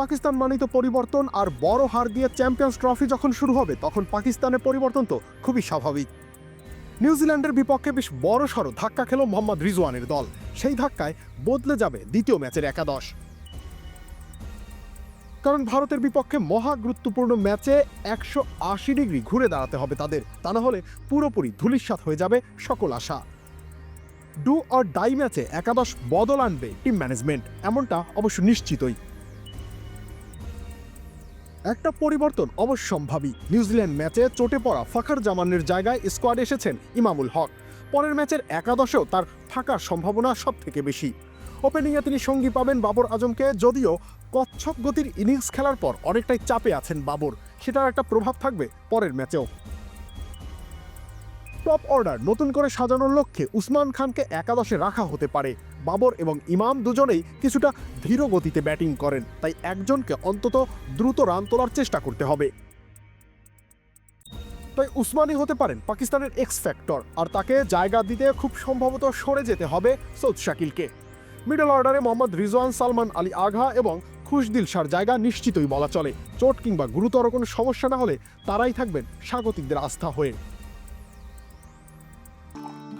পাকিস্তান মানিত পরিবর্তন আর বড় হার দিয়ে চ্যাম্পিয়ন্স ট্রফি যখন শুরু হবে, তখন পাকিস্তানের পরিবর্তন তো খুবই স্বাভাবিক। নিউজিল্যান্ডের বিপক্ষে বেশ বড় সড়ো ধাক্কা খেল মোহাম্মদ রিজওয়ানের দল। সেই ধাক্কায় বদলে যাবে দ্বিতীয় ম্যাচের একাদশ। কারণ ভারতের বিপক্ষে মহা গুরুত্বপূর্ণ ম্যাচে একশো আশি ডিগ্রি ঘুরে দাঁড়াতে হবে তাদের। তা না হলে পুরোপুরি ধুলিস্বাত হয়ে যাবে সকল আশা। ডু অর ডাই ম্যাচে একাদশ বদল আনবে টিম ম্যানেজমেন্ট, এমনটা অবশ্য নিশ্চিতই। একটা পরিবর্তন অবশ্যম্ভাবী। নিউজিল্যান্ড ম্যাচে চোটে পড়া ফাখার জামানের জায়গায় স্কোয়াড এসেছেন ইমামুল হক। পরের ম্যাচের একাদশেও তার থাকার সম্ভাবনা সব থেকে বেশি। ওপেনিংয়ে তিনি সঙ্গী পাবেন বাবর আজমকে, যদিও কচ্ছপ গতির ইনিংস খেলার পর অনেকটাই চাপে আছেন বাবর। সেটার একটা প্রভাব থাকবে পরের ম্যাচেও। টপ অর্ডার নতুন করে সাজানোর লক্ষ্যে উসমান খানকে একাদশে রাখা হতে পারে। বাবর এবং ইমাম দুজনেই কিছুটা ধীর গতিতে ব্যাটিং করেন, তাই একজনকে অন্তত দ্রুত রান তোলার চেষ্টা করতে হবে। তাই উসমানই হতে পারেন পাকিস্তানের এক্স ফ্যাক্টর আর তাকে জায়গা দিতে খুব সম্ভবত সরে যেতে হবে সৌদ শাকিলকে। মিডল অর্ডারে মোহাম্মদ রিজওয়ান, সালমান আলী আঘা এবং খুশদিল শার জায়গা নিশ্চিতই বলা চলে। চোট কিংবা গুরুতর কোনো সমস্যা না হলে তারাই থাকবেন স্বাগতিকদের আস্থা হয়ে।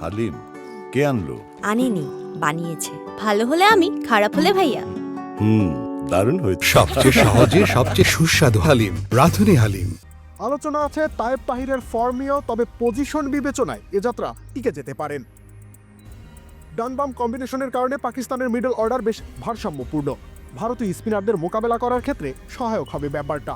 হালিম কে আনলো? আনিনি বানিয়েছে। ভালো হলে আমি খারাপ হলে ভাইয়া। হুম দারুণ হয়েছে। সবচেয়ে সহজে সবচেয়ে সুস্বাদু হালিম রাধুনি হালিম। আলোচনা আছে তায়েব তাহিরের ফর্মীয় তবে পজিশন বিবেচনায় এ যাত্রা টিকে যেতে পারেন। ডানবাম কম্বিনেশনের কারণে পাকিস্তানের মিডল অর্ডার বেশ ভারসাম্যপূর্ণ। ভারতীয় স্পিনারদের মোকাবেলা করার ক্ষেত্রে সহায়ক হবে ব্যাপারটা।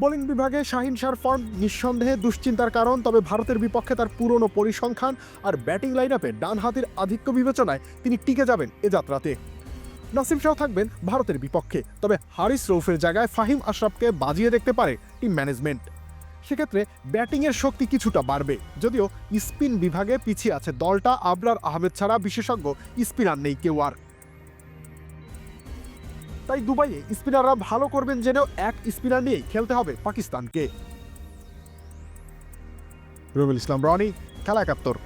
বোলিং বিভাগে শাহিন শাহর ফর্ম নিঃসন্দেহে দুশ্চিন্তার কারণ, তবে ভারতের বিপক্ষে তার পুরনো পরিসংখ্যান আর ব্যাটিং লাইন আপে ডান হাতের আধিক্য বিবেচনায় তিনি টিকে যাবেন এ যাত্রাতে। নাসিম শাহ থাকবেন ভারতের বিপক্ষে, তবে হারিস রৌফের জায়গায় ফাহিম আশরাফকে বাজিয়ে দেখতে পারে টিম ম্যানেজমেন্ট সেক্ষেত্রে ব্যাটিংয়ের শক্তি কিছুটা বাড়বে, যদিও স্পিন বিভাগে পিছিয়ে আছে দলটা। আবরার আহমেদ ছাড়া বিশেষজ্ঞ স্পিনার নেই কেউ আর। তাই দুবাইয়ে স্পিনাররা ভালো করবেন জেনেও এক স্পিনার নিয়েই খেলতে হবে পাকিস্তানকে। রবিল ইসলাম, রনি, খেলা একাত্তর।